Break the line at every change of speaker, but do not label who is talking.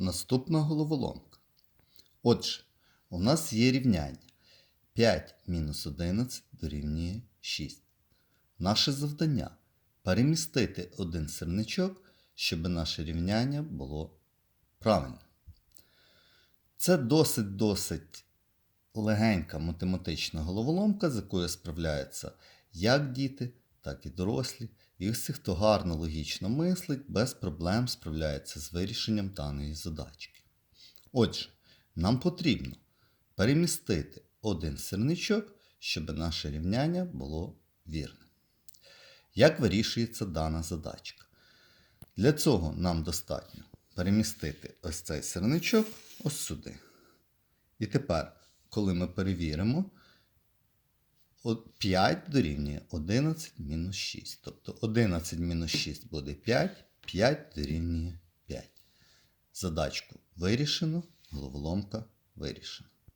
Наступна головоломка. Отже, у нас є рівняння 5 мінус 11 дорівнює 6. Наше завдання перемістити один сирничок, щоб наше рівняння було правильне. Це досить-досить легенька математична головоломка, з якою справляються як діти, так і дорослі. І всі, хто гарно логічно мислить, без проблем справляється з вирішенням даної задачки. Отже, нам потрібно перемістити один сирничок, щоб наше рівняння було вірним. Як вирішується дана задачка? Для цього нам достатньо перемістити ось цей сирничок ось сюди. І тепер, коли ми перевіримо, 5 дорівнює 11 мінус 6. Тобто 11 мінус 6 буде 5, 5 дорівнює 5. Задачку вирішено, головоломка вирішена.